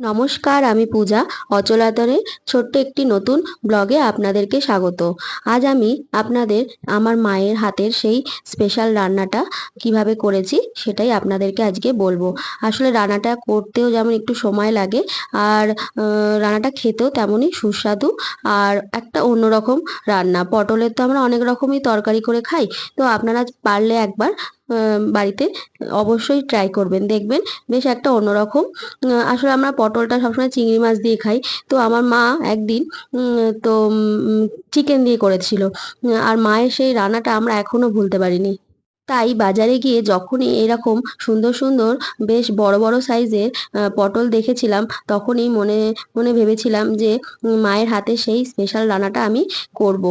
নমস্কার, আমি পূজা অচলাতনের ছোট্ট একটি নতুন ব্লগে আপনাদেরকে স্বাগত। আজ আমি আপনাদের আমার মায়ের হাতের সেই স্পেশাল রান্নাটা কীভাবে করেছি সেটাই আপনাদেরকে আজকে বলব। আসলে রান্নাটা করতেও যেমন একটু সময় লাগে, আর রান্নাটা খেতেও তেমনই সুস্বাদু, আর একটা অন্যরকম রান্না। পটলের তো আমরা অনেক রকমই তরকারি করে খাই, তো আপনারা পারলে একবার বাড়িতে অবশ্যই ট্রাই করবেন। দেখবেন বেশ একটা অন্যরকম আসলে আমরা পটলটা সবসময় চিংড়ি মাছ দিয়ে খাই। তো আমার মা একদিন তো চিকেন দিয়ে করেছিল। আর মায়ের সেই রান্নাটা আমরা এখনও ভুলতে পারিনি। তাই বাজারে গিয়ে যখনই এরকম সুন্দর সুন্দর বেশ বড় বড় সাইজের পটল দেখেছিলাম, তখনই মনে মনে ভেবেছিলাম যে মায়ের হাতে সেই স্পেশাল রান্নাটা আমি করব।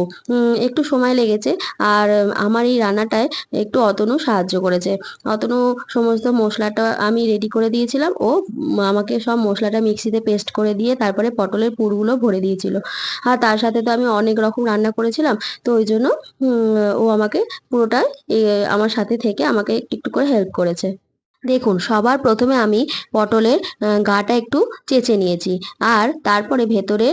একটু সময় লেগেছে আর আমার এই রান্নাটায় একটু অতনু সাহায্য করেছে। অতনু সমস্ত মশলাটা আমি রেডি করে দিয়েছিলাম। ও আমাকে সব মশলাটা মিক্সিতে পেস্ট করে দিয়ে তারপরে পটলের পুরগুলো ভরে দিয়েছিল। আর তার সাথে তো আমি অনেক রকম রান্না করেছিলাম, তো ওই জন্য ও আমাকে পুরোটাই আমার আমার সাথে থেকে আমাকে একটু একটু করে হেল্প করেছে। দেখুন, সবার প্রথমে আমি পটলের গাটা একটু চেঁচে নিয়েছি। আর তারপরে ভেতরে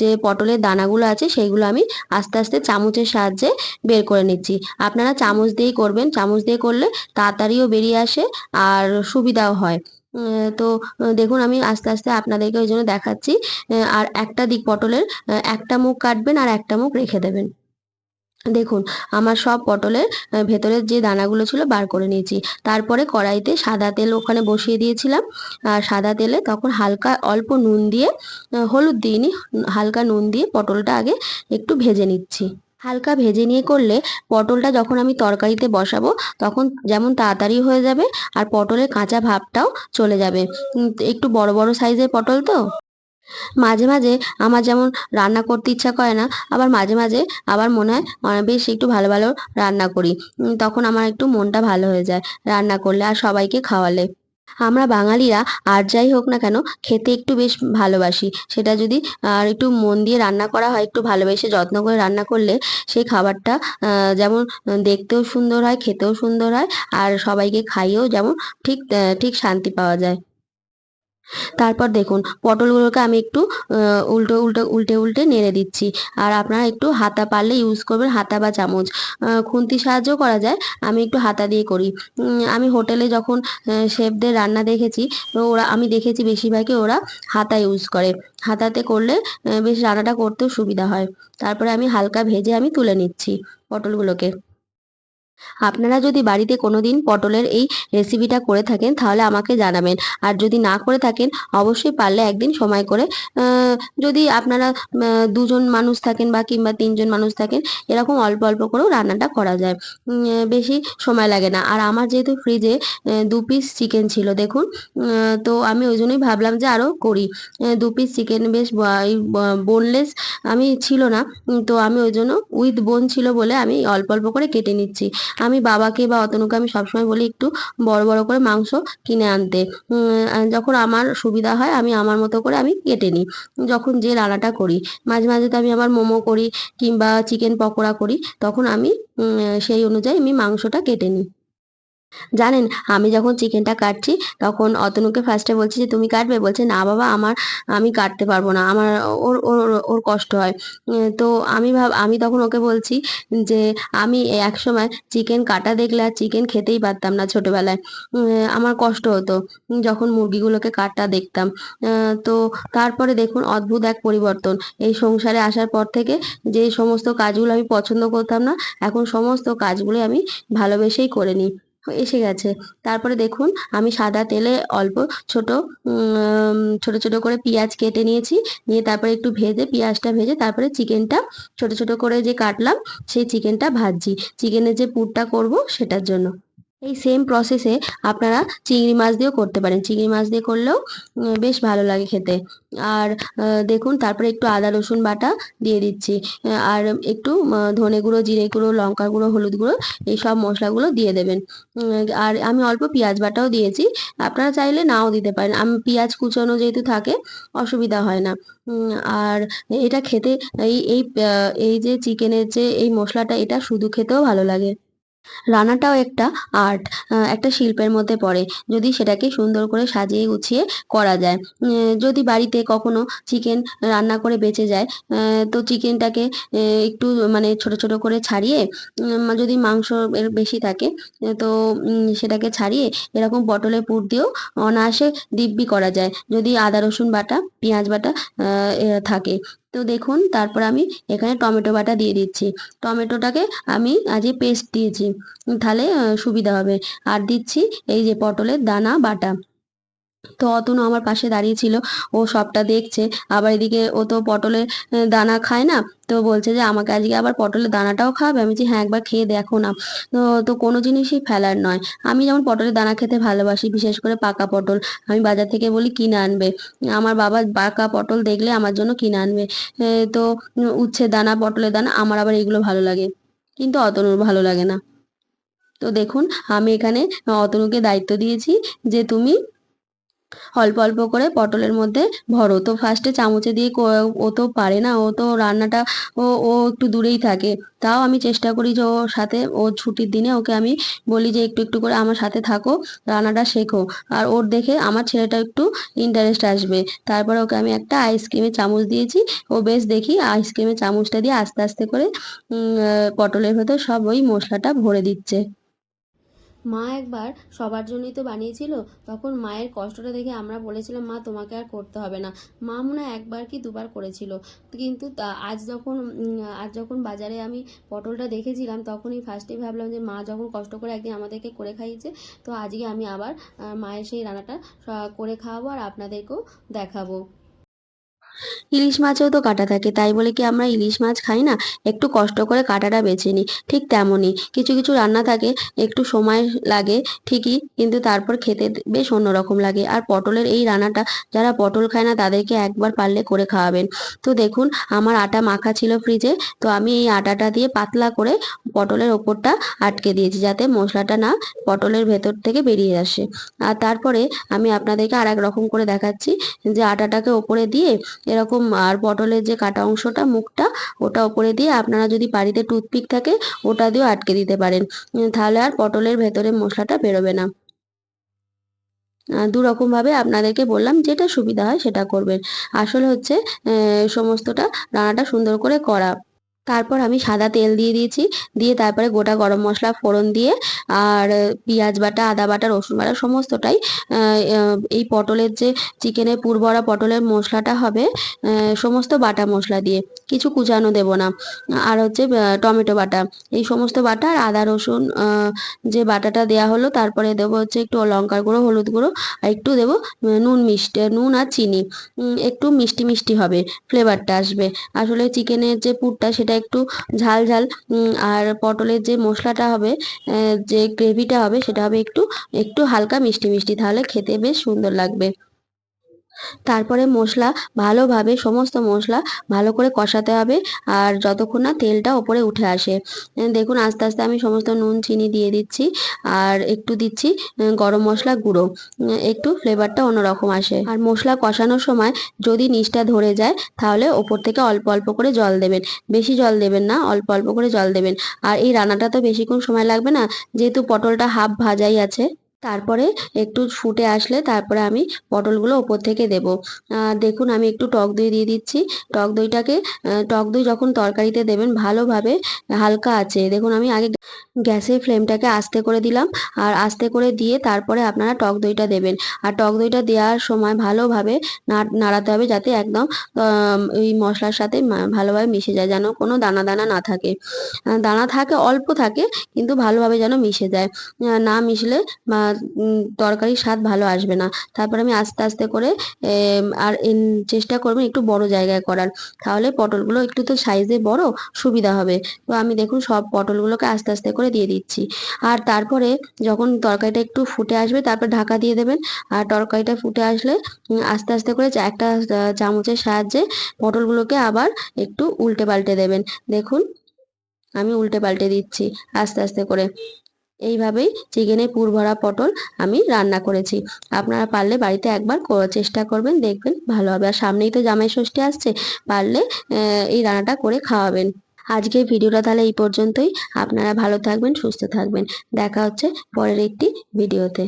যে পটলের দানাগুলো আছে সেইগুলো আমি আস্তে আস্তে চামচের সাহায্যে বের করে নিচ্ছি। আপনারা চামচ দিয়েই করবেন। চামচ দিয়ে করলে তাড়াতাড়িও বেরিয়ে আসে আর সুবিধাও হয়। তো দেখুন, আমি আস্তে আস্তে আপনাদেরকে ওই জন্য দেখাচ্ছি। আর একটা দিক পটলের একটা মুখ কাটবেন আর একটা মুখ রেখে দেবেন। দেখুন, আমার সব পটলের ভেতরের যে দানাগুলো ছিল বার করে নিয়েছি। তারপরে কড়াইতে সাদা তেল ওখানে বসিয়ে দিয়েছিলাম। আর সাদা তেলে তখন হালকা অল্প নুন দিয়ে হলুদ দিইনি, হালকা নুন দিয়ে পটলটা আগে একটু ভেজে নিচ্ছি। হালকা ভেজে নিয়ে করলে পটলটা যখন আমি তরকারিতে বসাবো, তখন যেমন তাড়াতাড়ি হয়ে যাবে আর পটলের কাঁচা ভাবটাও চলে যাবে। একটু বড় বড় সাইজের পটল তো? মাঝে মাঝে আমার যেমন রান্না করতে ইচ্ছা করে না, আবার মাঝে মাঝে আবার মনে হয় বেশ একটু ভালো ভালো রান্না করি। তখন আমার একটু মনটা ভালো হয়ে যায় রান্না করলে আর সবাইকে খাওয়ালে। আমরা বাঙালিরা আর যাই হোক না কেন খেতে একটু বেশ ভালোবাসি। সেটা যদি আর একটু মন দিয়ে রান্না করা হয়, একটু ভালোবেসে যত্ন করে রান্না করলে সেই খাবারটা যেমন দেখতেও সুন্দর হয়, খেতেও সুন্দর হয়, আর সবাইকে খাইয়েও যেমন ঠিক ঠিক শান্তি পাওয়া যায়। তারপর দেখুন, পটলগুলোকে আমি একটু উল্টো উল্টো, উল্টে উল্টে নেড়ে দিচ্ছি। আর আপনারা একটু হাতা পারলে ইউজ করবেন হাতা বা চামচ। খুন্তি সাহায্য করা যায়, আমি একটু হাতা দিয়ে করি। আমি হোটেলে যখন শেফদের রান্না দেখেছি ওরা, আমি দেখেছি বেশিরভাগই ওরা হাতা ইউজ করে। হাতাতে করলে বেশ রান্নাটা করতেও সুবিধা হয়। তারপরে আমি হালকা ভেজে আমি তুলে নিচ্ছি পটলগুলোকে। আপনারা যদি বাড়িতে কোনো দিন পটলের এই রেসিপিটা করে থাকেন, তাহলে আমাকে জানাবেন। আর যদি না করে থাকেন, অবশ্যই পারলে একদিন সময় করে যদি আপনারা দুজন মানুষ থাকেন বা কিংবা তিনজন মানুষ থাকেন, এরকম অল্প অল্প করেও রান্নাটা করা যায়। বেশি সময় লাগে না। আর আমার যেহেতু ফ্রিজে দু পিস চিকেন ছিল, দেখুন তো আমি ওই জন্যই ভাবলাম যে আরও করি। দু পিস চিকেন বেশ বোনলেস আমি ছিল না তো আমি ওই জন্য উইথ বোন ছিল বলে আমি অল্প অল্প করে কেটে নিচ্ছি। আমি বাবাকে বা অতনুকে আমি সবসময় বলি একটু বড় বড় করে মাংস কিনে আনতে। যখন আমার সুবিধা হয় আমি আমার মতো করে আমি কেটে নিই। যখন যে রান্নাটা করি, মাঝে মাঝে তো আমি আবার মোমো করি কিংবা চিকেন পকোড়া করি, তখন আমি সেই অনুযায়ী আমি মাংসটা কেটে নিই। জানেন, আমি যখন চিকেনটা কাটছি, তখন অতনুকে ফার্স্টে বলছি যে, তুমি কাটবে? বলছে, না বাবা, আমার, আমি কাটতে পারব না, আমার, ওর ওর ওর কষ্ট হয়। তো আমি ভাব, আমি তখন ওকে বলছি যে, আমি এক সময় চিকেন কাটা দেখলে আর চিকেন খেতেই পারতাম না ছোটোবেলায়। আমার কষ্ট হতো যখন মুরগিগুলোকে কাটা দেখতাম। তো তারপরে দেখুন, অদ্ভুত এক পরিবর্তন। এই সংসারে আসার পর থেকে যে সমস্ত কাজগুলো আমি পছন্দ করতাম না, এখন সমস্ত কাজগুলো আমি ভালোবেসেই করে নিই। এসে গেছে। তারপরে দেখুন, আমি সাদা তেলে অল্প ছোট ছোট ছোট করে পেঁয়াজ কেটে নিয়েছি। নিয়ে তারপরে একটু ভেজে, পেঁয়াজটা ভেজে তারপরে চিকেনটা, ছোট ছোট করে যে কাটলাম, সেই চিকেনটা ভাজছি। চিকেনের যে পুরটা করব, সেটার জন্য। এই সেম প্রসেসে আপনারা চিংড়ি মাছ দিয়েও করতে পারেন। চিংড়ি মাছ দিয়ে করলেও বেশ ভালো লাগে খেতে। আর দেখুন, তারপরে একটু আদা, রসুন বাটা দিয়ে দিচ্ছি। আর একটু ধনে গুঁড়ো, জিরে গুঁড়ো, লঙ্কা গুঁড়ো, হলুদ গুঁড়ো, এই সব মশলাগুলো দিয়ে দেবেন। আর আমি অল্প পেঁয়াজ বাটাও দিয়েছি। আপনারা চাইলে নাও দিতে পারেন। আমি, পেঁয়াজ কুচোনো যেহেতু থাকে, অসুবিধা হয় না। আর এটা খেতে, এই এই এই যে চিকেনের যে এই মশলাটা, এটা শুধু খেতেও ভালো লাগে। রান্নাটাও একটা আর্ট একটা শিল্পের মধ্যে পড়ে। যদি সেটাকে সুন্দর করে সাজিয়ে গুছিয়ে করা যায়। যদি বাড়িতে কখনো চিকেন রান্না করে বেঁচে যায় তো চিকেনটাকে একটু মানে ছোট ছোট করে ছাড়িয়ে যদি মাংস এর বেশি থাকে, তো সেটাকে ছাড়িয়ে এরকম পটলের পুর দিয়েও অনায়াসে দিব্যি করা যায়। যদি আদা রসুন বাটা, পেঁয়াজ বাটা থাকে। তো দেখুন, তারপর আমি এখানে টমেটো বাটা দিয়ে দিচ্ছি। টমেটোটাকে আমি আজকে পেস্ট দিয়েছি। তাহলে সুবিধা হবে। আর দিচ্ছি এই যে পটলের দানা বাটা। তো অতনু আমার পাশে দাঁড়িয়ে ছিল। ও সবটা দেখছে। আবার এদিকে ও তো পটলের দানা খায় না? তো বলছে যে, আমাকে আজকে আবার পটলের দানাটাও খাওয়াবে? আমি বলছি হ্যাঁ একবার খেয়ে দেখো না। তো তো কোনো জিনিসই ফেলার নয়। আমি যেমন পটলের দানা খেতে ভালোবাসি, বিশেষ করে পাকা পটল, আমি বাজার থেকে বলি কিনে আনবে। আমার বাবা পাকা পটল দেখলে আমার জন্য কিনে আনবে। তো, উচ্ছে দানা, পটলের দানা, আমার আবার এগুলো ভালো লাগে। কিন্তু অতনুর ভালো লাগে না। তো দেখুন, আমি এখানে অতনুকে দায়িত্ব দিয়েছি যে, তুমি অল্প অল্প করে পটলের মধ্যে ভরো। তো ফার্স্টে চামচে দিয়ে ও তো পারে না, ও তো রান্নাটা ও ও একটু দূরেই থাকে। তাও আমি চেষ্টা করি যে ওর সাথে, ও ছুটির দিনে ওকে আমি বলি যে একটু একটু করে আমার সাথে থাকো, রান্নাটা শেখো। আর ওর দেখে আমার ছেলেটা একটু ইন্টারেস্ট আসবে। তারপরে ওকে আমি একটা আইসক্রিমের চামচ দিয়েছি। ও বেশ দেখি আইসক্রিমের চামচটা দিয়ে আস্তে আস্তে করে পটলের ভেতর সব ওই মশলাটা ভরে দিচ্ছে। মা একবার সবার জন্যই তো বানিয়েছিল, তখন মায়ের কষ্টটা দেখে আমরা বলেছিলাম, মা, তোমাকে আর করতে হবে না। মা মনে একবার কি দুবার করেছিল। কিন্তু আজ যখন আজ যখন বাজারে আমি পটলটা দেখেছিলাম, তখনই ফার্স্টেই ভাবলাম যে, মা যখন কষ্ট করে একদিন আমাদেরকে করে খাইয়েছে, তো আজকে আমি আবার মায়ের সেই রান্নাটা করে খাওয়াবো আর আপনাদেরকেও দেখাবো। ইলিশ মাছেও তো কাঁটা থাকে, তাই বলে কি আমরা ইলিশ মাছ খাই না? একটু কষ্ট করে কাঁটাটা বেছে নিই, ঠিক তেমনই। কিছু কিছু রান্না থাকে, একটু সময় লাগে, ঠিকই, কিন্তু তারপর খেতে বেশ অন্যরকম লাগে। আর পটলের এই রান্নাটা, যারা পটল খায় না, তাদেরকে একবার পারলে করে খাওয়াবেন। তো দেখুন, আমার আটা মাখা ছিল ফ্রিজে তো আমি এই আটাটা দিয়ে পাতলা করে পটলের ওপরটা আটকে দিয়েছি, যাতে মশলাটা না পটলের ভেতর থেকে বেরিয়ে আসে। আর তারপরে আমি আপনাদেরকে আর এক রকম করে দেখাচ্ছি, যে আটাটাকে ওপরে দিয়ে এরকম আর পটলের যে কাটা অংশটা, মুখটা, ওটা ওপরে দিয়ে আপনারা যদি বাড়িতে টুথপিক থাকে, ওটা দিয়েও আটকে দিতে পারেন। তাহলে আর পটলের ভেতরে মশলাটা বেরোবে না। দু রকম ভাবে আপনাদেরকে বললাম, যেটা সুবিধা হয় সেটা করবেন। আসলে হচ্ছে সমস্তটা রান্নাটা সুন্দর করে করা। তারপর আমি সাদা তেল দিয়ে দিয়েছি। দিয়ে তারপরে গোটা গরম মশলা, ফোড়ন দিয়ে আর পেঁয়াজ বাটা, আদা বাটা, রসুন বাটা সমস্তটাই এই পটলের যে চিকেনের পুর ভরা পটলের মশলাটা হবে সমস্ত বাটা মশলা দিয়ে। কিছু কুচানো দেব না। আর হচ্ছে টমেটো বাটা। এই সমস্ত বাটা আর আদা, রসুন যে বাটাটা দেয়া হলো, তারপরে দেবো হচ্ছে একটু লঙ্কার গুঁড়ো, হলুদ গুঁড়ো, আর একটু দেবো নুন মিষ্টি, নুন আর চিনি। একটু মিষ্টি মিষ্টি হবে ফ্লেভারটা আসবে। আসলে চিকেনের যে পুরটা, সেটা একটু ঝাল ঝাল আর পটলের যে মশলাটা হবে যে গ্রেভিটা হবে, সেটা হবে একটু একটু হালকা মিষ্টি মিষ্টি, তাহলে খেতে বেশ সুন্দর লাগবে। তারপরে মশলা, ভালোভাবে সমস্ত মশলা ভালো করে কষাতে হবে আর যতক্ষণ না তেলটা ওপরে উঠে আসে। দেখুন আস্তে আস্তে আমি সমস্ত নুন, চিনি দিয়ে দিচ্ছি আর একটু দিচ্ছি গরম মশলা গুঁড়ো। একটু ফ্লেভারটা অন্যরকম আসে। আর মশলা কষানোর সময় যদি নিচটা ধরে যায় তাহলে ওপর থেকে অল্প অল্প করে জল দেবেন। বেশি জল দেবেন না, অল্প অল্প করে জল দেবেন। আর এই রান্নাটা তো বেশিক্ষণ সময় লাগবে না, যেহেতু পটলটা হাফ ভাজাই আছে। তারপরে একটু ফুটে আসলে তারপরে আমি পটলগুলো ওপর থেকে দেবো। দেখুন আমি একটু টক দই দিয়ে দিচ্ছি। টক দইটাকে টক দই যখন তরকারিতে দেবেন ভালোভাবে হালকা আছে। দেখুন আমি আগে গ্যাসের ফ্লেমটাকে আস্তে করে দিলাম আর আস্তে করে দিয়ে তারপরে আপনারা টক দইটা দেবেন। আর টক দইটা দেওয়ার সময় ভালোভাবে নাড়াতে হবে যাতে একদম ওই মশলার সাথে ভালোভাবে মিশে যায়, যেন কোনো দানা দানা না থাকে। দানা থাকে, অল্প থাকে, কিন্তু ভালোভাবে যেন মিশে যায়। না মিশলে তরকারির স্বাদ ভালো আসবে না। তারপর আমি আস্তে আস্তে করে আর চেষ্টা করবেন একটু বড় জায়গায় করার। তাহলে পটলগুলো একটু তো সাইজে বড়, সুবিধা হবে। তো আমি দেখুন সব পটলগুলোকে আস্তে আস্তে করে দিয়ে দিচ্ছি। আর তারপরে যখন তরকারিটা একটু ফুটে আসবে, তারপর ঢাকা দিয়ে দেবেন। আর তরকারিটা ফুটে আসলে আস্তে আস্তে করে একটা চামচের সাহায্যে পটলগুলোকে আবার একটু উল্টে পাল্টে দেবেন। দেখুন, আমি উল্টে পাল্টে দিচ্ছি আস্তে আস্তে করে। এইভাবেই চিকেনের পুর ভরা পটল আমি রান্না করেছি। আপনারা পারলে বাড়িতে একবার চেষ্টা করবেন, দেখবেন ভালো হবে। আর সামনেই তো জামাই ষষ্ঠী আসছে, পারলে এই রান্নাটা করে খাওয়াবেন। আজকের ভিডিওটা তাহলে এই পর্যন্তই। আপনারা ভালো থাকবেন, সুস্থ থাকবেন। দেখা হচ্ছে পরের একটি ভিডিওতে।